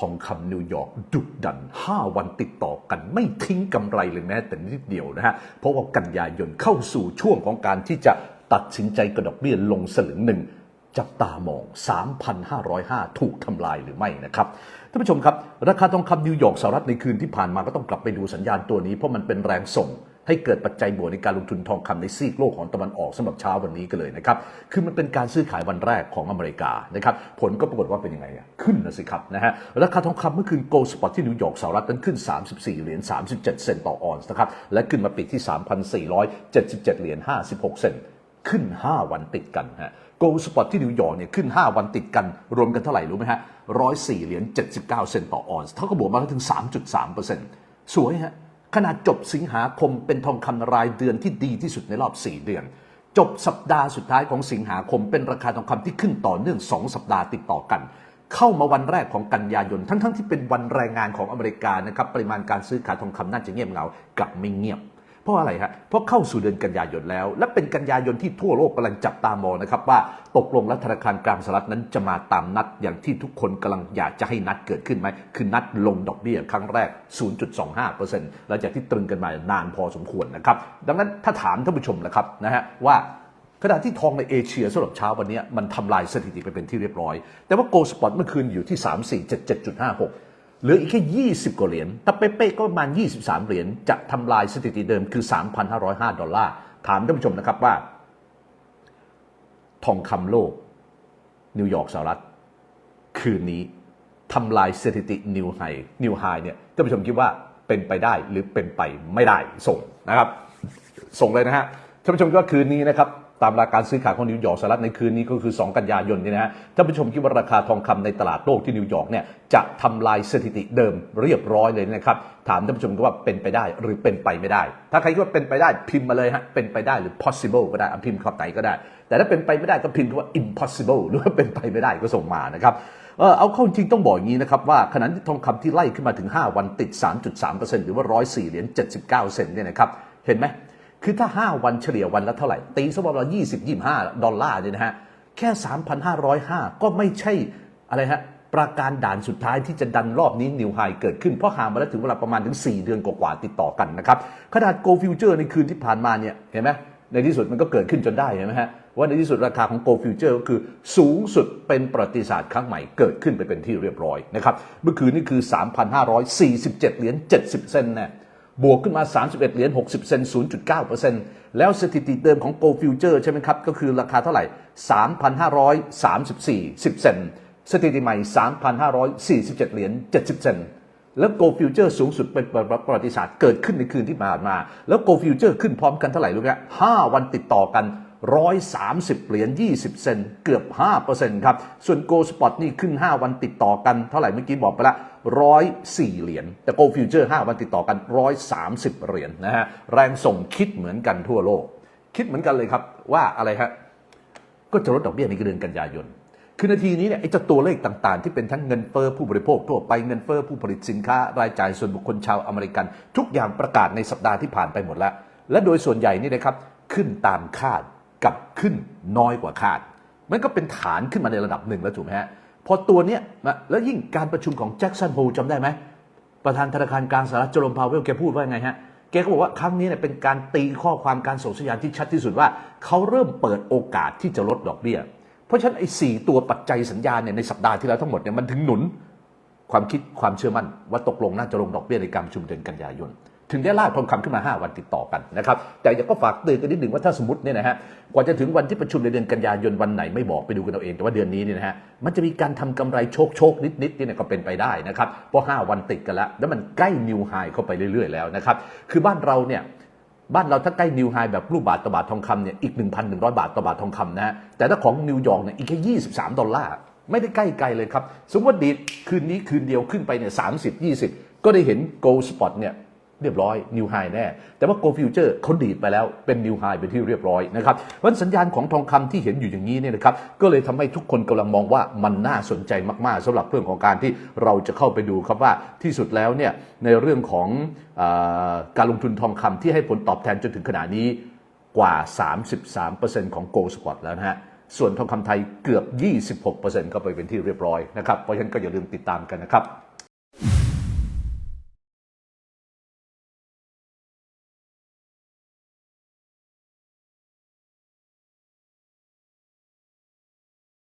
ทองคำนิวยอร์กดุดัน 5 วันติดต่อกันไม่ทิ้งกำไรเลยแม้แต่นิดเดียวนะฮะ เพราะว่ากันยายนเข้าสู่ช่วงของการที่จะตัดสินใจกระดอกเบี้ยลงสลึงหนึ่งจับตามอง 3,505 ถูกทำลายหรือไม่นะครับ ท่านผู้ชมครับ ราคาทองคำนิวยอร์กสหรัฐในคืนที่ผ่านมาก็ต้องกลับไปดูสัญญาณตัวนี้ เพราะมันเป็นแรงส่ง ให้เกิดปัจจัยบวกในการลงทุนทองคำในซีกโลกของตะวันออกสำหรับเช้าวันนี้กันเลยนะครับ คือมันเป็นการซื้อขายวันแรกของอเมริกานะครับ ผลก็ปรากฏว่าเป็นยังไงอะขึ้นนะสิครับนะฮะ ราคาทองคำเมื่อคืนโกลสปอตที่นิวยอร์กสหรัฐนั้นขึ้น 34 เหรียญ 37 เซนต์ต่อออนซ์นะครับ และขึ้นมาปิดที่ 3,477 เหรียญ 56 เซนต์ขึ้น 5 วันติดกันฮะโกลสปอตที่นิวยอร์กเนี่ยขึ้น 5 วันติดกัน รวมกันเท่าไหร่รู้ไหมฮะ 104 เหรียญ 79 เซนต์ต่อออนซ์ เท่ากับบวกมาถึง 3.3%สวยฮะ ขณะจบสิงหาคมเป็นทองคำรายเดือนที่ดีที่สุดในรอบ 4 เดือน จบสัปดาห์สุดท้ายของสิงหาคมเป็นราคาทองคำที่ขึ้นต่อเนื่อง 2 สัปดาห์ติดต่อกัน เข้ามาวันแรกของกันยายนทั้งๆทที่เป็นวันแรงงานของอเมริกานะครับปริมาณการซื้อขายทองคำน่าจะเงียบเหงากลับไม่เงียบ เพราะอะไรฮะ เพราะเข้าสู่เดือนกันยายนแล้ว และเป็นกันยายนที่ทั่วโลกกำลังจับตามองนะครับว่าตกลงแล้วธนาคารกลางสหรัฐนั้นจะมาตามนัดอย่างที่ทุกคนกำลังอยากจะให้นัดเกิดขึ้นไหม คือนัดลงดอกเบี้ยครั้งแรก 0.25%หลังจากที่ตรึงกันมานานพอสมควรนะครับ ดังนั้นถ้าถามท่านผู้ชมนะครับนะฮะว่าขณะที่ทองในเอเชียสำหรับเช้าวันนี้มันทำลายสถิติไปเป็นที่เรียบร้อย แต่ว่าโกลสปอตเมื่อคืนอยู่ที่ 3477.56 เหลืออีกแค่ 20 กว่าเหรียญ ถ้าเป๊ะๆก็ประมาณ 23 เหรียญ จะทำลายสถิติเดิมคือ 3,505 ดอลลาร์ ถามท่านผู้ชมนะครับว่า ทองคำโลก นิวยอร์กสหรัฐ คืนนี้ทำลายสถิตินิวไฮนิวไฮเนี่ยท่านผู้ชมคิดว่าเป็นไปได้หรือเป็นไปไม่ได้ส่งนะครับ ส่งเลยนะฮะท่านผู้ชมคิดว่าคืนนี้นะครับ ตามรากาซื้อขายของนิวยอร์กสหรัฐในคืนนี้ก็คือ 2 กันยายนนี่นะฮะท่านผู้ชมคิดว่าราคาทองคำในตลาดโลกที่นิวยอร์กเนี่ยจะทำลายสถิติเดิมเรียบร้อยเลยนะครับ ถามท่านผู้ชมก็ว่าเป็นไปได้หรือเป็นไปไม่ได้ ถ้าใครคิดว่าเป็นไปได้พิมพ์มาเลยฮะเป็นไปได้หรือ possible ก็ได้พิมพ์คำไหนก็ได้ แต่ถ้าเป็นไปไม่ได้ก็พิมพ์คำว่า impossible หรือว่าเป็นไปไม่ได้ก็ส่งมานะครับเออเอาเข้าจริงต้องบอกอย่างนี้นะครับว่าขณะที่ทองคำที่ไล่ขึ้นมาถึง 5 วันติด 3.3%หรือว่า 104 เหรียญ 79 เซนต์เนี่ยนะครับเห็นไหม คือถ้า 5 วันเฉลี่ยวันละเท่าไหร่ ตีซะว่าเรา20 25 ดอลลาร์เนี่ยนะฮะ แค่ 3,505 ก็ไม่ใช่อะไรฮะประการด่านสุดท้ายที่จะดันรอบนี้นิวไฮเกิดขึ้น เพราะห่างมาแล้วถึงเวลาประมาณถึง 4 เดือนกว่าๆติดต่อกันนะครับ ขนาดโกลฟิวเจอร์ในคืนที่ผ่านมาเนี่ยเห็นไหมในที่สุดมันก็เกิดขึ้นจนได้เห็นไหมฮะว่าในที่สุดราคาของ Gold Future ก็คือสูงสุดเป็นประวัติศาสตร์ครั้งใหม่เกิดขึ้นไปเป็นที่เรียบร้อยนะครับเมื่อคืนนี่คือ 3,547 เหรียญ70 เซนต์นะ บวกขึ้นมา 31 เหรียญ 60 เซนต์ 0.9%แล้วสถิติเดิมของโกลฟิวเจอร์ใช่ไหมครับ ก็คือราคาเท่าไหร่ 3,534 10 เซนต์ สถิติใหม่ 3,547 เหรียญ 70 เซนต์ แล้วโกลฟิวเจอร์สูงสุดเป็นประวัติศาสตร์เกิดขึ้นในคืนที่ผ่านมา แล้วโกลฟิวเจอร์ขึ้นพร้อมกันเท่าไหร่รู้ไหมห้าวันติดต่อกัน 130 เหรียญ 20 เซนเกือบ 5%ครับ ส่วนโกลสปอตนี่ขึ้น 5 วันติดต่อกัน เท่าไหร่เมื่อกี้บอกไปละ104 เหรียญ แต่โกลฟิวเจอร์ 5 วันติดต่อกัน 130 เหรียญนะฮะ แรงส่งคิดเหมือนกันทั่วโลก คิดเหมือนกันเลยครับว่าอะไรฮะ ก็จะลดดอกเบี้ยในเดือนกันยายนคือนาทีนี้เนี่ยไอ้เจ้าตัวเลขต่างๆ ที่เป็นทั้งเงินเฟ้อผู้บริโภคทั่วไปเงินเฟ้อผู้ผลิตสินค้ารายจ่ายส่วนบุคคลชาวอเมริกัน ทุกอย่างประกาศในสัปดาห์ที่ผ่านไปหมดแล้ว และโดยส่วนใหญ่นี่นะครับขึ้นตามคาด กับขึ้นน้อยกว่าคาด มันก็เป็นฐานขึ้นมาในระดับหนึ่งแล้วถูกไหมฮะ พอตัวเนี้ยแล้วยิ่งการประชุมของแจ็คสันโฮจำได้ไหม ประธานธนาคารกลางสหรัฐเจอร์มพาวเวลแกพูดว่าไงฮะ แกก็บอกว่าครั้งนี้เนี่ยเป็นการตีข้อความการส่งสัญญาณที่ชัดที่สุดว่า เขาเริ่มเปิดโอกาสที่จะลดดอกเบี้ย เพราะฉะนั้นไอ้สตัวปัจจัยสัญญาณเนี่ยในสัปดาห์ที่แล้วทั้งหมดเนี่ยมันถึงหนุนความคิดความเชื่อมั่นว่าตกลงน่าจะลงดอกเบี้ยในการประชุมเดือนกันยายน ถึงได้ลากทองคำขึ้นมา 5 วันติดต่อกันนะครับ แต่อยากก็ฝากเตือนกันนิดหนึ่งว่าถ้าสมมติเนี่ยนะฮะ กว่าจะถึงวันที่ประชุมในเดือนกันยายนวันไหนไม่บอกไปดูกันเอาเอง แต่ว่าเดือนนี้เนี่ยนะฮะ มันจะมีการทำกำไรโชคโชคนิดนิดเนี่ยก็เป็นไปได้นะครับ เพราะ 5 วันติดกันแล้ว แล้วมันใกล้นิวไฮเข้าไปเรื่อยๆแล้วนะครับ คือบ้านเราเนี่ยบ้านเราถ้าใกล้นิวไฮแบบรูปบาทต่อบาททองคำเนี่ยอีก 1,100 บาทต่อบาททองคำนะฮะ แต่ถ้าของนิวยอร์กเนี่ยอีกแค่23 ดอลลาร์ไม่ได้ใกล้ไกลเลยครับ สมมติดีคืนนี้คืนเดียวขึ้นไปเนี่ย30 20ก็ได้เห็นโกลสปอตเนี่ย เรียบร้อยนิวไฮแน่ แต่ว่าโกลฟิวเจอร์เขาดีดไปแล้วเป็นนิวไฮเป็นที่เรียบร้อยนะครับเพราะฉะนั้นสัญญาณของทองคำที่เห็นอยู่อย่างนี้เนี่ยนะครับก็เลยทำให้ทุกคนกำลังมองว่ามันน่าสนใจมาก ๆสำหรับเรื่องของการที่เราจะเข้าไปดูครับว่าที่สุดแล้วเนี่ยในเรื่องของอการลงทุนทองคำที่ให้ผลตอบแทนจนถึงขณะนี้กว่า 33%ของ Gold Spot แล้วนะฮะส่วนทองคำไทยเกือบ 26%เข้าไปเป็นที่เรียบร้อยนะครับ เพราะฉะนั้นก็อย่าลืมติดตามกันนะครับ